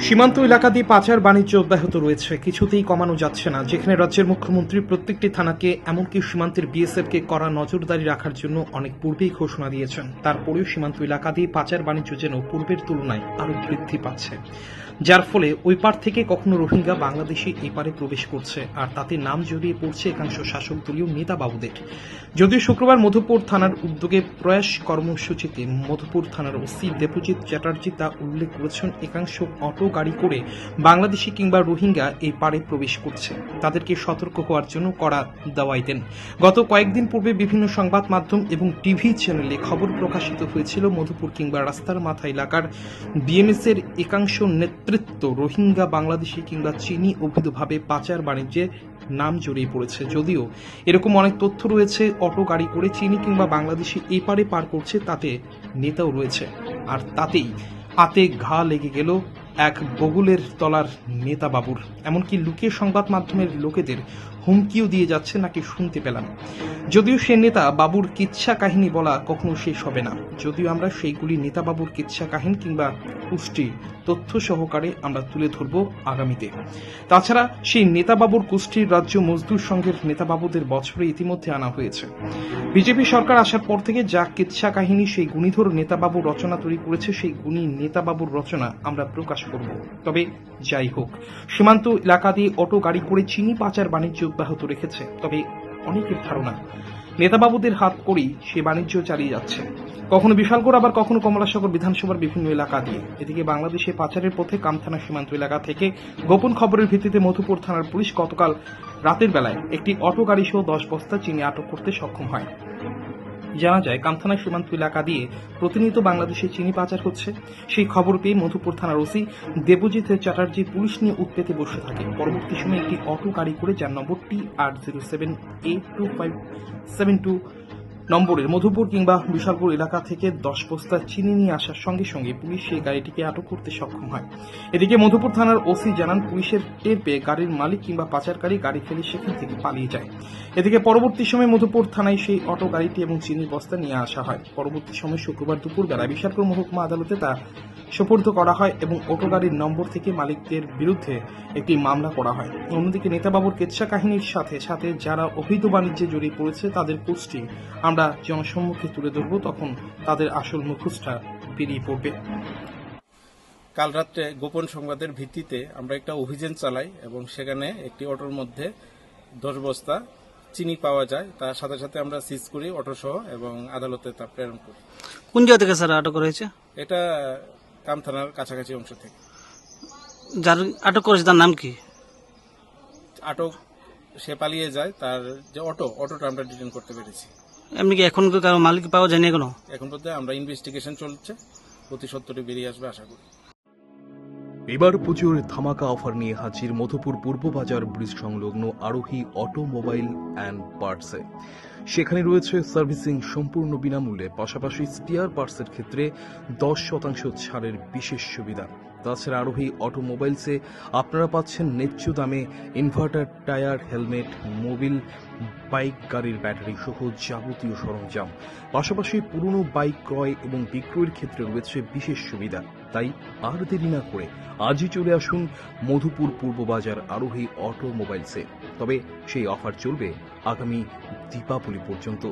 সীমান্ত এলাকা দিয়ে পাচার বাণিজ্য অব্যাহত রয়েছে। কিছুতেই কমানো যাচ্ছে না। যেখানে রাজ্যের মুখ্যমন্ত্রী প্রত্যেকটি থানাকে, এমনকি সীমান্তের বিএসএফকে কড়া নজরদারি রাখার জন্য অনেক পূর্বেই ঘোষণা দিয়েছেন। তারপরেও সীমান্ত এলাকা দিয়ে পাচার বাণিজ্য যেন পূর্বের তুলনায় আরও বৃদ্ধি পাচ্ছে। যার ফলে ওই পার থেকে কখনো রোহিঙ্গা বাংলাদেশি এই পারে প্রবেশ করছে। আর তাতে নাম জড়িয়ে পড়ছে একাংশ শাসক দলীয় নেতা বাবুদের। যদিও শুক্রবার মধুপুর থানার উদ্যোগে প্রয়াস কর্মসূচিতে মধুপুর থানার ওসি দেবজিৎ চ্যাটার্জি তা উল্লেখ করেছেন, একাংশ অটো গাড়ি করে বাংলাদেশি কিংবা রোহিঙ্গা এই পারে প্রবেশ করছে। তাদেরকে সতর্ক হওয়ার জন্য কড়া দাওয়াই দেন। গত কয়েকদিন পূর্বে বিভিন্ন সংবাদ মাধ্যম এবং টিভি চ্যানেলে খবর প্রকাশিত হয়েছিল মধুপুর কিংবা রাস্তার মাথা এলাকার বিএমএস এর একাংশ নেতৃত্ব রোহিঙ্গা, বাংলাদেশি কিংবা চিনি অবৈধভাবে পাচার বাণিজ্যে নাম জড়িয়ে পড়েছে। যদিও এরকম অনেক তথ্য রয়েছে, অটো গাড়ি করে চিনি কিংবা বাংলাদেশি এই পারে পার করছে, তাতে নেতাও রয়েছে। আর তাতেই হাতে ঘা লেগে গেল এক বগুলের তলার নেতা বাবুর এমনকি লুকিয়ে সংবাদ মাধ্যমের লোকেদের হুমকিও দিয়ে যাচ্ছে নাকি শুনতে পেলাম। যদিও সে নেতা বাবুর কিচ্ছা কাহিনী বলা কখনো শেষ হবে না। যদিও আমরা সেইগুলি নেতা বাবুর কিচ্ছা কাহিনী কিংবা কুষ্টি তথ্য সহকারে আমরা তুলে ধরব আগামীতে। তাছাড়া সেই নেতাবাবুর কুষ্টির রাজ্য মজদুর সংঘের নেতাবাবুদের বছরে ইতিমধ্যে আনা হয়েছে। বিজেপি সরকার আসার পর থেকে যা কিচ্ছা কাহিনী সেই গুণীধর নেতাবাবু রচনা তৈরি করেছে, সেই গুণী নেতাবাবুর রচনা আমরা প্রকাশ করব। তবে যাই হোক, সীমান্ত এলাকা দিয়ে অটো, গাড়ি করে চিনি পাচার বাণিজ্য অব্যাহত রেখেছে। তবে অনেকের ধারণা, নেতাবাবুদের হাত করেই সে বাণিজ্য চালিয়ে যাচ্ছে। কখনো বিশালগড়, আবার কখনো কমলাসাগর বিধানসভার বিভিন্ন এলাকা দিয়ে। এদিকে বাংলাদেশে পাচারের পথে কামথানা সীমান্ত এলাকা থেকে গোপন খবরের ভিত্তিতে মধুপুর থানার পুলিশ গতকাল রাতের বেলায় একটি অটো গাড়ি সহ দশ বস্তা চিনি আটক করতে সক্ষম হয়। জানা যায় কামথানা সীমান্ত এলাকা দিয়ে প্রতিনিয়ত বাংলাদেশে চিনি পাচার হচ্ছে। সেই খবর পেয়ে মধুপুর থানার ওসি দেবজিৎ চ্যাটার্জি পুলিশ নিয়ে উৎপেতে বসে থাকে পরবর্তী সময়ে একটি অটো গাড়ি করে যার নম্বর টি আট zero seven eight two five seven two নম্বরের মধুপুর কিংবা বিশালপুর এলাকা থেকে দশ বস্তা চিনি নিয়ে আসার সঙ্গে সঙ্গে পুলিশ সেই গাড়িটিকে আটক করতে সক্ষম হয়। এদিকে মধুপুর থানার ওসি জানান, পুলিশের টের পেয়ে গাড়ির মালিক কিংবা পাচারকারী গাড়ি ফেলে সেখান থেকে পালিয়ে যায়। এদিকে পরবর্তী সময় মধুপুর থানায় সেই অটো, গাড়িটি এবং চিনির বস্তা নিয়ে আসা হয়। পরবর্তী সময় শুক্রবার দুপুর বেলা বিশালপুর মহকুমা আদালতে তা সোপর্দ করা হয় এবং অটো গাড়ির নম্বর থেকে মালিকদের বিরুদ্ধে একটি মামলা করা হয়। অন্যদিকে নেতাবাবুর কেচ্ছা কাহিনীর সাথে সাথে যারা অবৈধ বাণিজ্যে জড়িয়ে পড়েছে তাদের পোস্টটি আমরা জনসম্মুখে তুলে ধরব। তখন তাদের আসল মুখোশটা বেরিয়ে পড়বে। কাল রাত্রে গোপন সংবাদের ভিত্তিতে আমরা একটা অভিযান চালাই এবং সেখানে একটি অটোর মধ্যে দশ বস্তা চিনি পাওয়া যায়। তার সাথে সাথে আমরা সিজ করি অটো সহ এবং আদালতে তা প্রেরণ করি। কোন জায়গা থেকে স্যার আটক করা হয়েছে? এটা কাম থানার কাছাকাছি অংশ থেকে। যার আটক করেছে তার নাম কি? আটক সে পালিয়ে যায় তার যে অটো অটোটা আমরা ডিটেন করতে পেরেছি। এমনি কি এখন কারও মালিক পাওয়া যায়নি এখনও? এখন পর্যন্ত আমরা ইনভেস্টিগেশন চলছে প্রতি সত্তরে বেরিয়ে আসবে আশা করি। এবার পুজোর ধামাকা অফার নিয়ে হাজির মধুপুর পূর্ব বাজার ব্রিজ সংলগ্ন আরোহী অটোমোবাইল অ্যান্ড পার্টসে। সেখানে রয়েছে সার্ভিসিং সম্পূর্ণ বিনামূল্যে, পাশাপাশি স্পিয়ার পার্টসের ক্ষেত্রে দশ শতাংশ ছাড়ের বিশেষ সুবিধা। তাছাড়া আরোহী অটোমোবাইলসে আপনারা পাচ্ছেন ন্যায্য দামে inverter, tyre, helmet, Mobil, bike, গাড়ির ব্যাটারি সহ যাবতীয় সরঞ্জাম। পাশাপাশি পুরনো বাইক ক্রয় এবং বিক্রয়ের ক্ষেত্রে রয়েছে বিশেষ সুবিধা। তাই আর দেরি না করে আজই চলে আসুন মধুপুর পূর্ব বাজার আরোহী অটোমোবাইলসে। তবে সেই অফার চলবে আগামী দীপাবলি পর্যন্ত।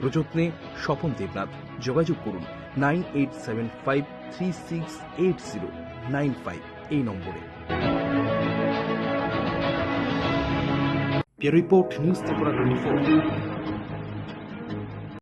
প্রযত্নে স্বপন দেবনাথ, যোগাযোগ করুন nine eight seven five three six eight zero, nine five, এই নম্বরে। Report news Tripura twenty